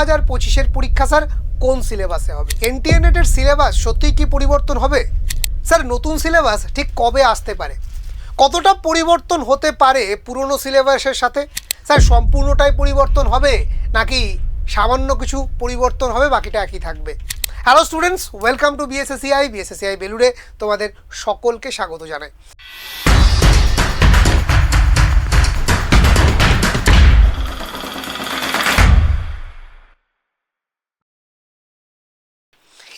হাজার পঁচিশের পরীক্ষা স্যার, কোন সিলেবাসে হবে? এনটিএনএটের সিলেবাস সত্যিই কি পরিবর্তন হবে? স্যার, নতুন সিলেবাস ঠিক কবে আসতে পারে? কতটা পরিবর্তন হতে পারে পুরনো সিলেবাসের সাথে? স্যার, সম্পূর্ণটাই পরিবর্তন হবে নাকি সামান্য কিছু পরিবর্তন হবে, বাকিটা একই থাকবে? Hello students welcome to BSACI BSACI বেলুড়ে তোমাদের সকলকে স্বাগত জানাই।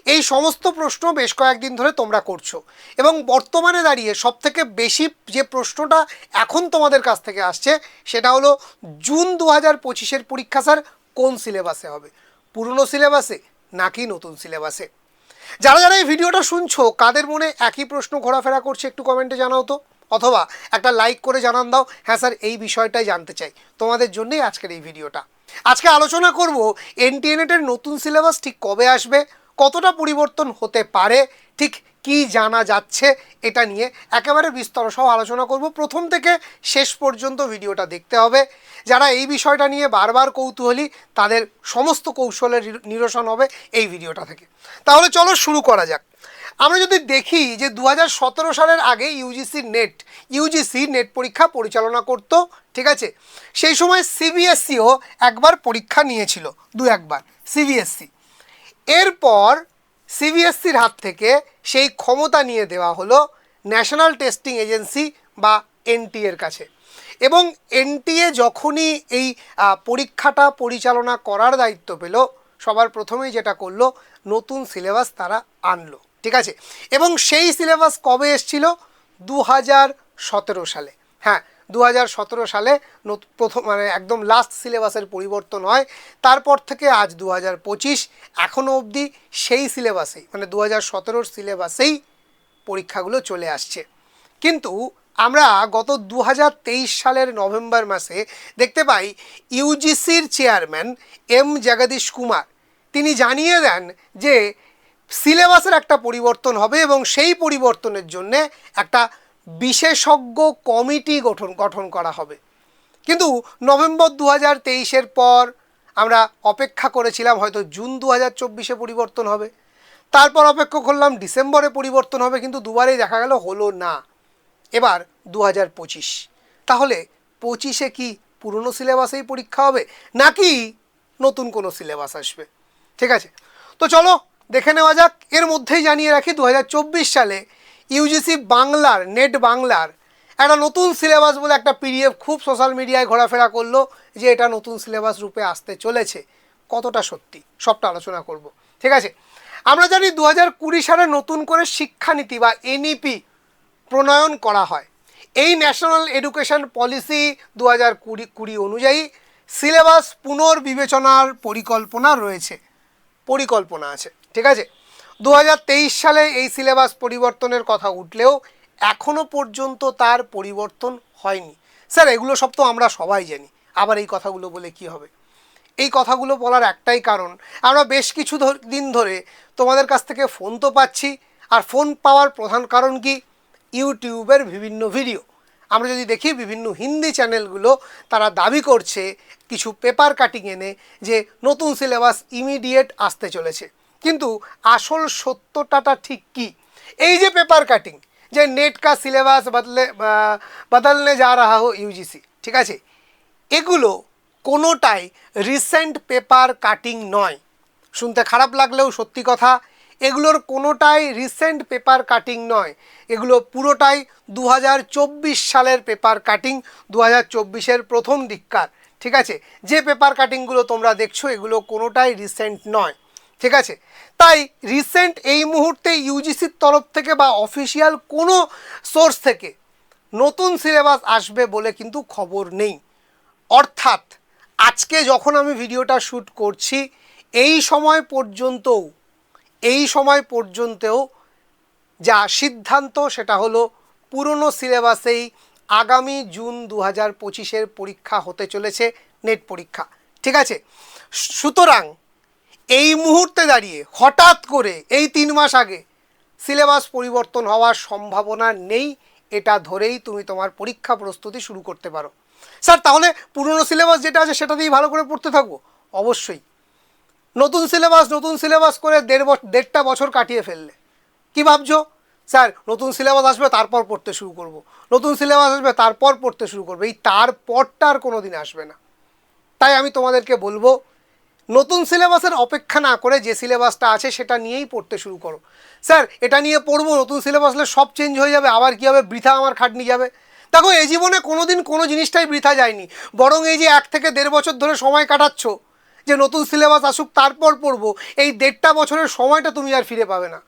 এই সমস্ত প্রশ্ন বেশ কয়েকদিন ধরে তোমরা করছ। এবং বর্তমানে দাঁড়িয়ে সব থেকে বেশি যে প্রশ্নটা এখন তোমাদের কাছ থেকে আসছে, সেটা হলো, জুন দু হাজার পঁচিশের পরীক্ষা স্যার কোন সিলেবাসে হবে? পুরনো সিলেবাসে নাকি নতুন সিলেবাসে? যারা যারা এই ভিডিওটা শুনছো, কাদের মনে একই প্রশ্ন ঘোরাফেরা করছে একটু কমেন্টে জানাও তো। অথবা একটা লাইক করে জানান দাও। হ্যাঁ স্যার, এই বিষয়টাই জানতে চাই। তোমাদের জন্যই আজকের এই ভিডিওটা। আজকে আলোচনা করব, এনটিএনএটের নতুন সিলেবাস ঠিক কবে আসবে? কতটা পরিবর্তন হতে পারে, ঠিক কি জানা যাচ্ছে, এটা নিয়ে একেবারে বিস্তর সহ আলোচনা করব। প্রথম থেকে শেষ পর্যন্ত ভিডিওটা দেখতে হবে। যারা এই বিষয়টা নিয়ে বারবার কৌতূহলী, তাদের সমস্ত কৌশলের নিরসন হবে এই ভিডিওটা থেকে। তাহলে চলো শুরু করা যাক। আমরা যদি দেখি যে দু হাজার সতেরো সালের আগে ইউজিসি নেট ইউজিসি নেট পরীক্ষা পরিচালনা করত, ঠিক আছে? সেই সময় সিবিএসসিও একবার পরীক্ষা নিয়েছিল দু একবার সিবিএসসি এরপর সিবিএসসির হাত থেকে সেই ক্ষমতা নিয়ে দেওয়া হলো ন্যাশনাল টেস্টিং এজেন্সি বা এনটিএর কাছে। এবং এনটিএ যখনই এই পরীক্ষাটা পরিচালনা করার দায়িত্ব পেল, সবার প্রথমেই যেটা করল, নতুন সিলেবাস তারা আনলো, ঠিক আছে? এবং সেই সিলেবাস কবে এসছিল? দু হাজার সতেরো সালে। হ্যাঁ দু হাজার সতেরো সালে প্রথম মানে একদম লাস্ট সিলেবাসের পরিবর্তন হয়। তারপর থেকে আজ দু হাজার পঁচিশ এখনও অবধি সেই সিলেবাসেই মানে দু হাজার সিলেবাসেই পরীক্ষাগুলো চলে আসছে। কিন্তু আমরা গত দু হাজার তেইশ সালের নভেম্বর মাসে দেখতে পাই ইউজিসির চেয়ারম্যান এম জগদীশ কুমার। তিনি জানিয়ে দেন যে সিলেবাসের একটা পরিবর্তন হবে এবং সেই পরিবর্তনের জন্যে একটা বিশেষজ্ঞ কমিটি গঠন গঠন করা হবে। কিন্তু নভেম্বর দু হাজার তেইশের পর আমরা অপেক্ষা করেছিলাম হয়তো জুন দু হাজার চব্বিশে পরিবর্তন হবে। তারপর অপেক্ষা করলাম ডিসেম্বরে পরিবর্তন হবে, কিন্তু দুবারেই দেখা গেল হলো না। এবার দু হাজার পঁচিশ। তাহলে পঁচিশে কি পুরনো সিলেবাসেই পরীক্ষা হবে, নাকি নতুন কোনো সিলেবাস আসবে? ঠিক আছে? তো চলো, দেখে নেওয়া যাক। এর মধ্যেই জানিয়ে রাখি দু হাজার চব্বিশ সালে ইউজিসি বাংলার, নেট বাংলার। একটা নতুন সিলেবাস বলে একটা পিডিএফ খুব সোশ্যাল মিডিয়ায় ঘোরাফেরা করল যে এটা নতুন সিলেবাস রূপে আসতে চলেছে। কতটা সত্যি? সবটা আলোচনা করব। ঠিক আছে? আমরা জানি দু হাজার কুড়ি সালে নতুন করে শিক্ষানীতি বা এনইপি প্রণয়ন করা হয়। এই ন্যাশনাল এডুকেশন পলিসি দু হাজার কুড়ি কুড়ি অনুযায়ী সিলেবাস পুনর্বিবেচনার পরিকল্পনা রয়েছে। পরিকল্পনা আছে। ঠিক আছে? দু হাজার তেইশ সালে এই সিলেবাস পরিবর্তনের কথা উঠলেও এখনও পর্যন্ত তার পরিবর্তন হয়নি। স্যার, এগুলো সব তো আমরা সবাই জানি। আবার এই কথাগুলো বলে কি হবে? এই কথাগুলো বলার একটাই কারণ, আমরা বেশ কিছু দিন ধরে তোমাদের কাছ থেকে ফোন তো পাচ্ছি, আর ফোন পাওয়ার প্রধান কারণ কি? ইউটিউবের বিভিন্ন ভিডিও। আমরা যদি দেখি বিভিন্ন হিন্দি চ্যানেলগুলো, তারা দাবি করছে কিছু পেপার কাটিং এনে যে নতুন সিলেবাস ইমিডিয়েট আসতে চলেছে। কিন্তু আসল সত্যটাটা ঠিক কি? এই যে পেপার কাটিং যে নেট কা সিলেবাস বদলে বদলনে যা রাহা হো ইউজিসি ঠিক আছে? এগুলো কোনোটাই রিসেন্ট পেপার কাটিং নয়। শুনতে খারাপ লাগলেও সত্যি কথা, এগুলোর কোনোটাই রিসেন্ট পেপার কাটিং নয়। এগুলো পুরোটাই দু হাজার চব্বিশ সালের পেপার কাটিং দু হাজার প্রথম দিককার, ঠিক আছে? যে পেপার কাটিংগুলো তোমরা দেখছ, এগুলো কোনোটাই রিসেন্ট নয়। ঠিক আছে? তাই রিসেন্ট এই মুহূর্তে ইউজিসির তরফ থেকে বা অফিসিয়াল কোনো সোর্স থেকে নতুন সিলেবাস আসবে বলে কিন্তু খবর নেই। অর্থাৎ আজকে যখন আমি ভিডিওটা শ্যুট করছি, এই সময় পর্যন্তও, এই সময় পর্যন্তও যা সিদ্ধান্ত সেটা হলো পুরনো সিলেবাসেই আগামী জুন দু হাজার পঁচিশের পরীক্ষা হতে চলেছে নেট পরীক্ষা। ঠিক আছে? সুতরাং এই মুহূর্তে দাঁড়িয়ে, হঠাৎ করে এই তিন মাস আগে সিলেবাস পরিবর্তন হওয়ার সম্ভাবনা নেই, এটা ধরেই তুমি তোমার পরীক্ষা প্রস্তুতি শুরু করতে পারো। স্যার, তাহলে পুরনো সিলেবাস যেটা আছে সেটা দিয়েই ভালো করে পড়তে থাকব? অবশ্যই। নতুন সিলেবাস নতুন সিলেবাস করে দেড় দেড়টা বছর কাটিয়ে ফেললে। কি ভাবছ? স্যার, নতুন সিলেবাস আসবে, তারপর পড়তে শুরু করব। নতুন সিলেবাস আসবে, তারপর পড়তে শুরু করবে। এই তারপরটা আর কোনো দিন আসবে না। তাই আমি তোমাদেরকে বলব নতুন সিলেবাসের অপেক্ষা না করে যে সিলেবাসটা আছে সেটা নিয়েই পড়তে শুরু করো। স্যার, এটা নিয়ে পড়ব, নতুন সিলেবাস হলে সব চেঞ্জ হয়ে যাবে, আবার কী হবে? বৃথা আমার খাটনি যাবে। দেখো, এই জীবনে কোনো দিন কোনো জিনিসটাই বৃথা যায়নি। বরং এই যে এক থেকে দেড় বছর ধরে সময় কাটাচ্ছ, যে নতুন সিলেবাস আসুক, তারপর পড়ব, এই দেড়টা বছরের সময়টা তুমি আর ফিরে পাবে না।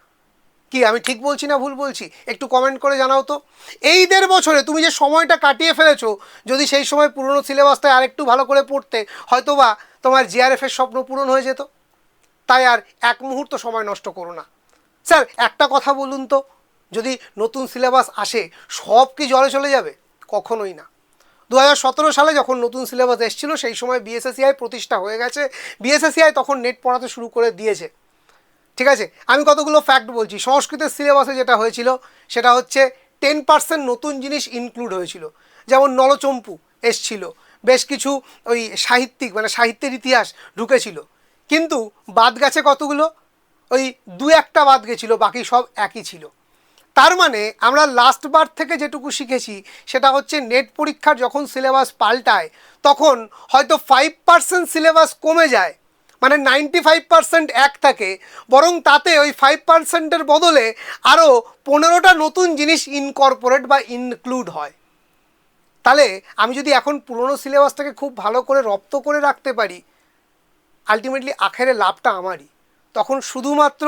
কি, আমি ঠিক বলছি না ভুল বলছি? একটু কমেন্ট করে জানাও তো। এই দেড় বছরে তুমি যে সময়টা কাটিয়ে ফেলেছো, যদি সেই সময় পুরনো সিলেবাসটা আরেকটু ভালো করে পড়তে, হয়তোবা তোমার জিআরএফের স্বপ্ন পূরণ হয়ে যেত। তাই আর এক মুহূর্ত সময় নষ্ট করো না। স্যার, একটা কথা বলুন তো, যদি নতুন সিলেবাস আসে, সব কি জলে চলে যাবে? কখনোই না। দু হাজার সতেরো সালে যখন নতুন সিলেবাস এসেছিল, সেই সময় বিএসএসিআই প্রতিষ্ঠা হয়ে গেছে। বিএসএসিআই তখন নেট পড়াতে শুরু করে দিয়েছে। ঠিক আছে? আমি কতগুলো ফ্যাক্ট বলছি। সংস্কৃতের সিলেবাসে যেটা হয়েছিল, সেটা হচ্ছে টেন পার্সেন্ট নতুন জিনিস ইনক্লুড হয়েছিল। যেমন নলচম্পু এসছিল, বেশ কিছু ওই সাহিত্যিক মানে সাহিত্যের ইতিহাস ঢুকেছিল। কিন্তু বাদ গেছে কতগুলো? ওই দু একটা বাদ গেছিল, বাকি সব একই ছিল। তার মানে আমরা লাস্ট বার থেকে যেটুকু শিখেছি, সেটা হচ্ছে নেট পরীক্ষার যখন সিলেবাস পাল্টায়, তখন হয়তো ফাইভ পার্সেন্ট সিলেবাস কমে যায় মানে নাইনটি ফাইভ পার্সেন্ট এক থাকে, বরং তাতে ওই ফাইভ পার্সেন্টের বদলে আরও পনেরোটা নতুন জিনিস ইনকর্পোরেট বা ইনক্লুড হয়। তাহলে আমি যদি এখন পুরনো সিলেবাসটাকে খুব ভালো করে রপ্ত করে রাখতে পারি আলটিমেটলি আখেরে লাভটা আমারই। তখন শুধুমাত্র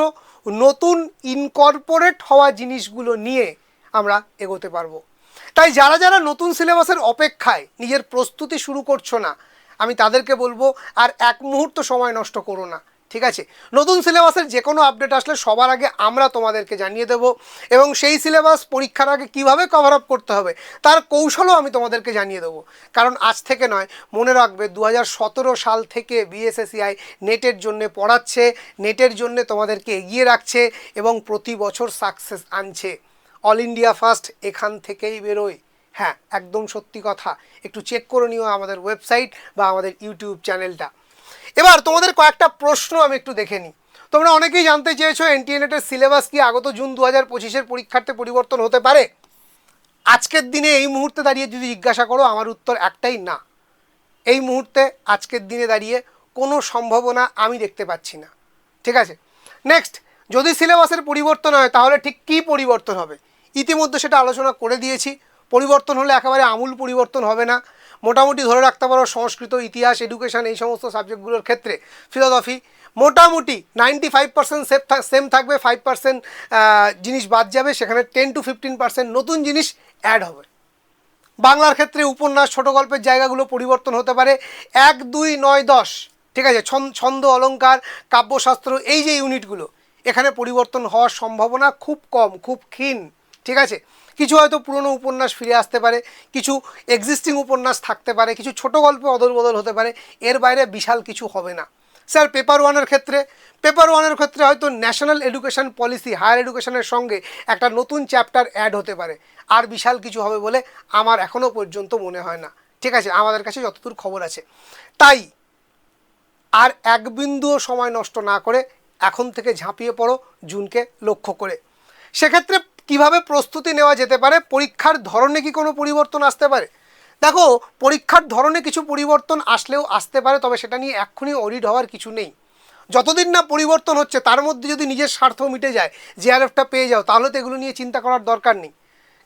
নতুন ইনকর্পোরেট হওয়া জিনিসগুলো নিয়ে আমরা এগোতে পারব। তাই যারা যারা নতুন সিলেবাসের অপেক্ষায় নিজের প্রস্তুতি শুরু করছ না আমি তাদেরকে বলব, আর এক মুহূর্ত সময় নষ্ট করো না, ঠিক আছে? নতুন সিলেবাসের যে কোনো আপডেট আসলে সবার আগে আমরা তোমাদেরকে জানিয়ে দেব, এবং সেই সিলেবাস পরীক্ষার আগে কীভাবে কভার আপ করতে হবে, তার কৌশলও আমি তোমাদেরকে জানিয়ে দেবো। কারণ আজ থেকে নয়, মনে রাখবে দু হাজার সতেরো সাল থেকে বিএসএসিআই নেটের জন্য পড়াচ্ছে, নেটের জন্য তোমাদেরকে এগিয়ে রাখছে, এবং প্রতি বছর সাকসেস আনছে। অল ইন্ডিয়া ফার্স্ট এখান থেকেই বেরোয়। হ্যাঁ একদম সত্যি কথা। একটু চেক করে নিও আমাদের ওয়েবসাইট বা আমাদের ইউটিউব চ্যানেলটা এবার তোমাদের কয়েকটা প্রশ্ন আমি একটু দেখে নিই। তোমরা অনেকেই জানতে চেয়েছো এনটিএনেটের সিলেবাস কি আগত জুন দু হাজার পঁচিশের পরীক্ষার্থে পরিবর্তন হতে পারে? আজকের দিনে এই মুহূর্তে দাঁড়িয়ে যদি জিজ্ঞাসা করো, আমার উত্তর একটাই না। এই মুহূর্তে আজকের দিনে দাঁড়িয়ে কোনো সম্ভাবনা আমি দেখতে পাচ্ছি না। ঠিক আছে? নেক্সট যদি সিলেবাসের পরিবর্তন হয়, তাহলে ঠিক কী পরিবর্তন হবে? ইতিমধ্যে সেটা আলোচনা করে দিয়েছি। পরিবর্তন হলে একেবারে আমূল পরিবর্তন হবে না। মোটামুটি ধরে রাখতে পারো সংস্কৃত, ইতিহাস এডুকেশন এই সমস্ত সাবজেক্টগুলোর ক্ষেত্রে। ফিলোসফি মোটামুটি ninety five percent safe same থাকবে ফাইভ পার্সেন্ট জিনিস বাদ যাবে। সেখানে টেন টু ফিফটিন পার্সেন্ট নতুন জিনিস অ্যাড হবে। বাংলার ক্ষেত্রে উপন্যাস, ছোট গল্পের জায়গাগুলো পরিবর্তন হতে পারে। এক, দুই, নয়, দশ, ঠিক আছে? ছন- ছন্দ অলঙ্কার কাব্যশাস্ত্র, এই যে ইউনিটগুলো এখানে পরিবর্তন হওয়ার সম্ভাবনা খুব কম, খুব ক্ষীণ, ঠিক আছে? কিছু হয়তো পুরনো উপন্যাস ফিরে আসতে পারে, কিছু এক্সিস্টিং উপন্যাস থাকতে পারে, কিছু ছোট গল্পে অদল বদল হতে পারে, এর বাইরে বিশাল কিছু হবে না। স্যার পেপার ওয়ানের ক্ষেত্রে পেপার ওয়ানের ক্ষেত্রে হয়তো ন্যাশনাল এডুকেশন পলিসি হায়ার এডুকেশনের সঙ্গে একটা নতুন চ্যাপ্টার অ্যাড হতে পারে। আর বিশাল কিছু হবে বলে আমার এখনও পর্যন্ত মনে হয় না। ঠিক আছে, আমাদের কাছে যতদূর খবর আছে। তাই, আর এক বিন্দুও সময় নষ্ট না করে এখন থেকে ঝাঁপিয়ে পড়ো, জুনকে লক্ষ্য করে। সেক্ষেত্রে কীভাবে প্রস্তুতি নেওয়া যেতে পারে? পরীক্ষার ধরনে কি কোনো পরিবর্তন আসতে পারে? দেখো, পরীক্ষার ধরনে কিছু পরিবর্তন আসলেও আসতে পারে, তবে সেটা নিয়ে এক্ষুনি অডিট হওয়ার কিছু নেই। যতদিন না পরিবর্তন হচ্ছে, তার মধ্যে যদি নিজের স্বার্থ মিটে যায় জিআরএফটা পেয়ে যাও, তাহলে তো এগুলো নিয়ে চিন্তা করার দরকার নেই।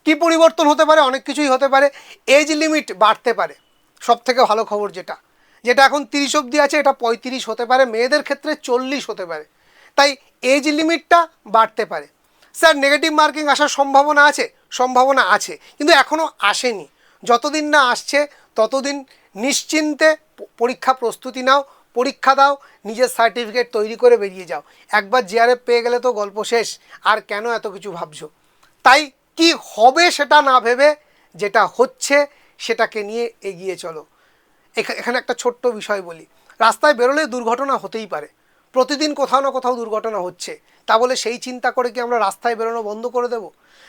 কি পরিবর্তন হতে পারে? অনেক কিছুই হতে পারে। এজ লিমিট বাড়তে পারে। সব থেকে ভালো খবর যেটা যেটা এখন তিরিশ অবধি আছে, এটা পঁয়ত্রিশ হতে পারে। মেয়েদের ক্ষেত্রে চল্লিশ হতে পারে। তাই এজ লিমিটটা বাড়তে পারে। স্যার নেগেটিভ মার্কিং আসার সম্ভাবনা আছে সম্ভাবনা আছে, কিন্তু এখনও আসেনি। যতদিন না আসছে, ততদিন নিশ্চিন্তে পরীক্ষা প্রস্তুতি নাও, পরীক্ষা দাও, নিজের সার্টিফিকেট তৈরি করে বেরিয়ে যাও। একবার জিআরএফ পেয়ে গেলে তো গল্প শেষ, আর কেন এত কিছু ভাবছ? তাই কি হবে সেটা না ভেবে যেটা হচ্ছে সেটাকে নিয়ে এগিয়ে চলো। এখা- এখানে একটা ছোট্ট বিষয় বলি। রাস্তায় বেরোলে দুর্ঘটনা হতেই পারে। প্রতিদিন কোথাও না কোথাও দুর্ঘটনা হচ্ছে। তা বলে সেই চিন্তা করে কি আমরা রাস্তায় বেরোনো বন্ধ করে দেব?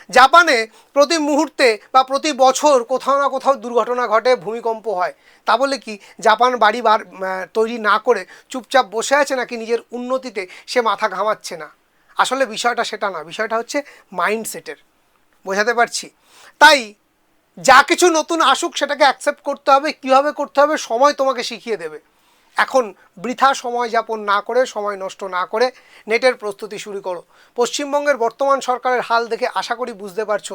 জাপানে প্রতি মুহূর্তে বা প্রতি বছর কোথাও না কোথাও দুর্ঘটনা ঘটে, ভূমিকম্প হয়। তা বলে কি জাপান বাড়ি বার তৈরি না করে চুপচাপ বসে আছে নাকি নিজের উন্নতিতে সে মাথা ঘামাচ্ছে না? আসলে বিষয়টা সেটা না, বিষয়টা হচ্ছে মাইন্ডসেটের। বোঝাতে পারছি? তাই যা কিছু নতুন আসুক সেটাকে অ্যাকসেপ্ট করতে হবে, কীভাবে করতে হবে, সময় তোমাকে শিখিয়ে দেবে। এখন বৃথা সময় যাপন না করে, সময় নষ্ট না করে নেটের প্রস্তুতি শুরু করো। পশ্চিমবঙ্গের বর্তমান সরকারের হাল দেখে আশা করি বুঝতে পারছ,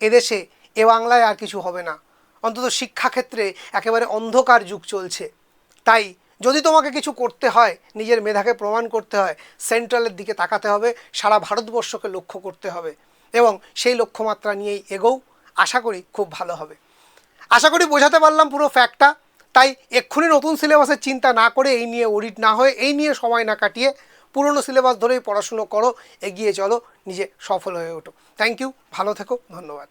এদেশে, এ বাংলায় আর কিছু হবে না। অন্তত শিক্ষাক্ষেত্রে একেবারে অন্ধকার যুগ চলছে। তাই যদি তোমাকে কিছু করতে হয়, নিজের মেধাকে প্রমাণ করতে হয়, সেন্ট্রালের দিকে তাকাতে হবে, সারা ভারতবর্ষকে লক্ষ্য করতে হবে এবং সেই লক্ষ্যমাত্রা নিয়েই এগোও, আশা করি খুব ভালো হবে। আশা করি বোঝাতে পারলাম পুরো ফ্যাক্টটা তাই এক্ষুনি নতুন সিলেবাসের চিন্তা না করে এই নিয়ে ওরিট না হয়ে, এই নিয়ে সময় না কাটিয়ে পুরনো সিলেবাস ধরেই পড়াশুনো করো, এগিয়ে চলো, নিজে সফল হয়ে ওঠো। থ্যাংক ইউ ভালো থেকো, ধন্যবাদ।